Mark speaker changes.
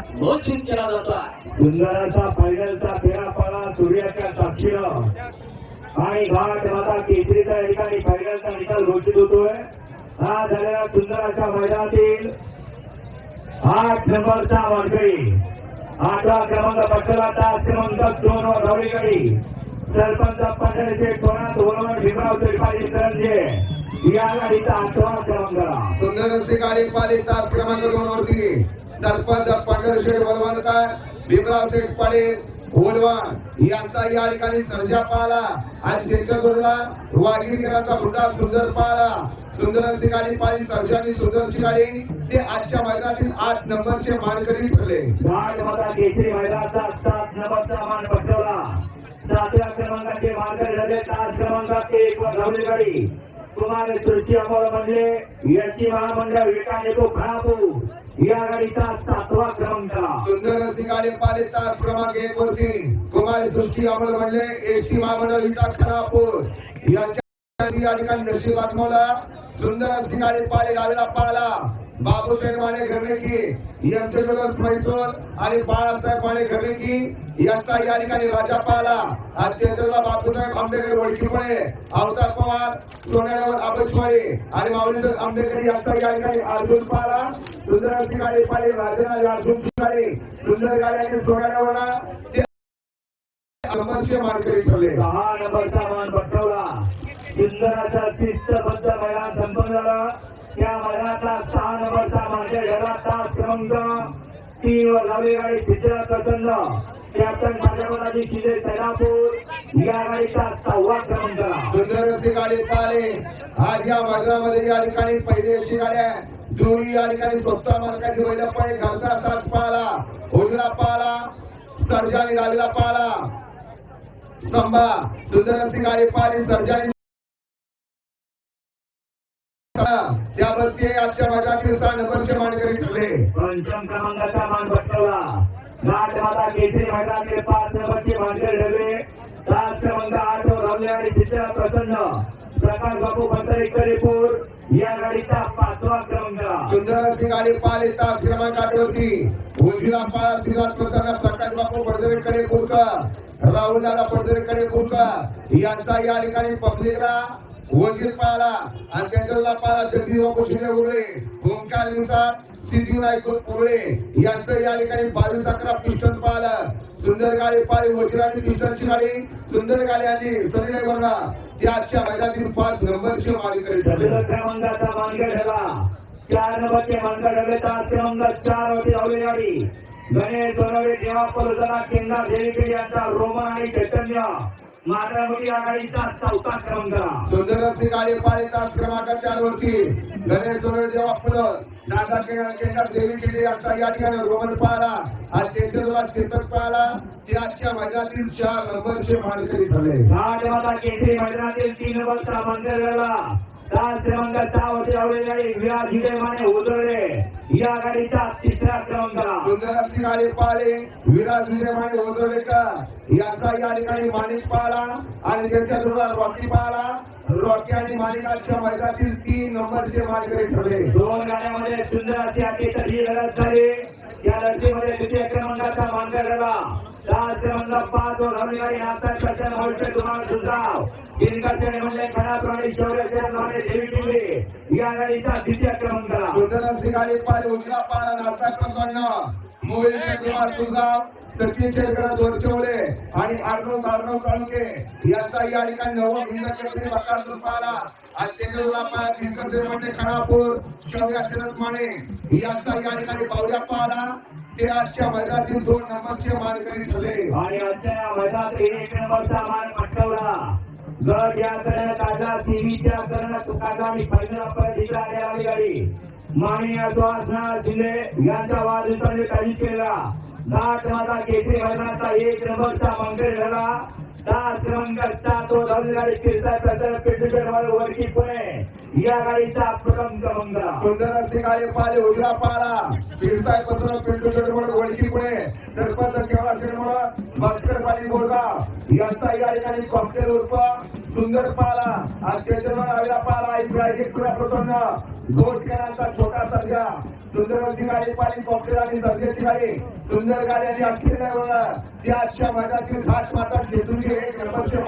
Speaker 1: घोषित केला जातो.
Speaker 2: सुंदराचा फायनलचा फेरा पाला सूर्याच्या साक्षीनं. आणि घाट माता केसरीचा या ठिकाणी फायनलचा निकाल घोषित होतोय. हा झालेला सुंदर अशा मैदानातील आठ नंबरचा मार्गडी आठवा क्रमांक पटकला तास क्रमांक दोन वर धावली गाडी सरपंच पंढरीचे कोणात वळवण भीमराव त्रिपाठी करंजे या गाडीचा आठवा क्रमांक.
Speaker 3: सुंदर अशी गाडी पाली तास क्रमांक दोन वरती सरपंच पंढरशेठ शेठ बलवणकर भीमराव शेठ पाटील ओलवान यांचा या ठिकाणी सर्जा पाहला आणि त्यांच्या जोडला वाघिणीकरांचा मुंडा सुंदर पाहला सुंदरांची गाडी पाहिली सर्जानी सुंदरची गाडी. ते आजच्या मैदानातील आठ नंबरचे मानकरी ठरले.
Speaker 2: घाट केसरी मैदानाचा सात नंबरचा मान पटकवला. सातव्या क्रमांकाचे मानकरी झाले तास क्रमांकात एक वर धावली गाडी. कुमार तुळशी अमोल म्हणजे याची महामंडळ विकास येतो खानापूर या गाडीचा सातवा क्रमांक
Speaker 3: सुंदर अशी गाडी पाली तास क्रमांक एक वरती कुमार सृष्टी अमल म्हणले एसटी महामंडळ विटा खरापूर यांच्या या ठिकाणी नशीब आत्मवला सुंदर अशी गाडी पाली गावीला पाहला बाबूसाहेब माने घरनेकी यांचे जोडस मैसूर आणि बाळासाहेब माने घरनेकी यांचा या ठिकाणी राजा पाहला. आणि बाबूसाहेब बापूसाहेब आंबेडकर ओळखीमुळे अवतार पवार सोन्यावर आबचवाडी आणि माऊली आंबेडकर यांचा या ठिकाणी अर्जुन पाहला. सुंदर ठिकाणी पाहिले पाहिली अर्जुन अर्जुनची सुंदर गाडी सोन्यावर ते नंबरचे मानकरी ठरले.
Speaker 2: दहा नंबरचा मान पटवला सुंदराचा शिस्तबद्ध मैदान संपन्न झाला. त्या मैदानाचा सहा नंबरचा माझ्या घराचा क्रमांक. तीन वर गाडी सिद्धराज प्रसन्न कॅप्टन भाजपराजी शिंदे सैनापूर या गाडीचा सहावा क्रमांक.
Speaker 3: सुंदर अशी गाडी पाहिले. आज या मैदानामध्ये या ठिकाणी पहिली अशी गाडी आहे. जुळी या ठिकाणी स्वतः मार्गाची पहिल्या पण घरचा साथ पाहला उजला पाहला सर्जानी डावीला पाहला संभा. सुंदर अशी गाडी पाहिली. सर्जानी त्यावरती आजच्या मैदानातील सहा नंबरचे मानकरी ठरले.
Speaker 2: पंचम क्रमांकाचा मान पटकवला घाट माता केसरी मैदानातील पाच नंबरचे मानकर ठरले. तास क्रमांक आठ धावले आणि सिद्धराज प्रसन्न. प्रकाश बापू भंडारी कलेपूर. या गाडीचा पाचवा क्रमांक.
Speaker 3: सुंदर अशी गाडी पाहिली तास क्रमांक आठवती उजवीला पाळा श्रीनाथ प्रसन्न प्रकाश बापू पडदरेकडे पुरकर राहुल दादा पडदरेकडे पुरकर यांचा या ठिकाणी पब्लिकला वजीर पाला आणि त्यांच्या पाला जगदीश बापू शिंदे उरळे ओंकार निसार सिद्धिविनायक उरळे यांचं या ठिकाणी बावीस अकरा पिस्टन पाहिलं. सुंदर गाडी पाळी वजीर आणि पिस्टनची गाडी. सुंदर गाडी आली सनी वर्णा ते आजच्या मैदानातील पाच नंबरची मालिका ठरले
Speaker 2: पहिल्या क्रमांकाचा मानकर ठरला चार नंबरचे मानकर ठरले तास क्रमांक चार होते धावली गाडी. गणेश सोनवणे देवा पलुसरा केंद्रा देवीपेठ यांचा रोमन आणि चैतन्य. मात्रावती या गाडीचा चौथा क्रमांक.
Speaker 3: सुंदर अशी गाडी तास क्रमांक चार वरती गणेश देवा फुलं दादा केंद्रात देवी किल्ले यांचा या ठिकाणी रोमन पाहला आणि त्यांच्या चेतक पाहला ते आजच्या मैदानातील चार नंबरचे मानकरी ठरले.
Speaker 2: घाट माता केसरी मैदानातील तीन नंबरचा ठरला तास क्रमांक सहा वरती धावली गाडी विराज उतरले या गाडीचा तिसरा क्रमांक.
Speaker 3: सुंदर अशी गाडी पाहिली विराज विजय माने ओझरलेकर यांचा या ठिकाणी माणिक पाहला आणि त्यांच्या जोरात रॉकी पाहला रॉकी आणि माणिकाच्या मैदानातील तीन नंबरचे मानकरी ठरले.
Speaker 2: दोन गाड्यामध्ये सुंदर अशी अटीतटी लढत झाली. या लढतीमध्ये द्वितीय क्रमांकाचा मानकर झाला तास क्रमांक पाच वर धावली गाडी तुम्हाला सुधाव दिनकरचे म्हणजे खडाप्रमाणे शौर्य माने देवी टिंगरे या गाडीचा द्वितीय क्रमांक.
Speaker 3: सुंदर अशी गाडी पाहिली उजला पाहिला प्रसन्न. मोहित कुमार सुगाव सचिन शेरकर दोरचवले आणि आडराव आडराव काळुके यांचा या ठिकाणी नववा हिंद केसरी बकासूर पाहिला? आज चेंडूला दिनकर म्हणजे खानापूर शौर्य शरद माने यांचा या ठिकाणी बावड्या पाहिला. ते आजच्या मैदानातील दोन नंबरचे मानकरी ठरले.
Speaker 2: आणि आजच्या या मैदानात एक नंबरचा मान पटकवला. गट या करण काढला सीबीच्या करण तुकाचा आणि फायनल परत जिल्हा आलेला गाडी माननीय सुहासना शिंदे यांचा वाढदिवसाने काही केला. घाट माझा केसरी मैदानाचा एक नंबरचा मंगळ झाला. तास क्रमांक सात वर धावली गाडी किरसाय प्रसार पेटूकर वरकी पुणे. या गाडीचा प्रथम क्रमांक.
Speaker 3: सुंदर अशी गाडी पाहिली उजला पाहिला फिरसाय पत्र पिंटू चढमळ ओळखी पुणे. सरपंच केवळा शिरमळ भास्कर पाटील गोडगाव यांचा या ठिकाणी कॉकटेल उर्फ सुंदर पाला. आणि त्याच्यावर पाला ऐतिहासिक पुरा प्रसन्न. घोटकरांचा छोटा सर्जा सुंदर अशी गाडी पाली कॉकटेल आणि सर्जाची गाडी. सुंदर गाडी आणि अखेर ड्रायव्हरला ती आजच्या मैदानातील घाट माता घेतून एक नंबरचे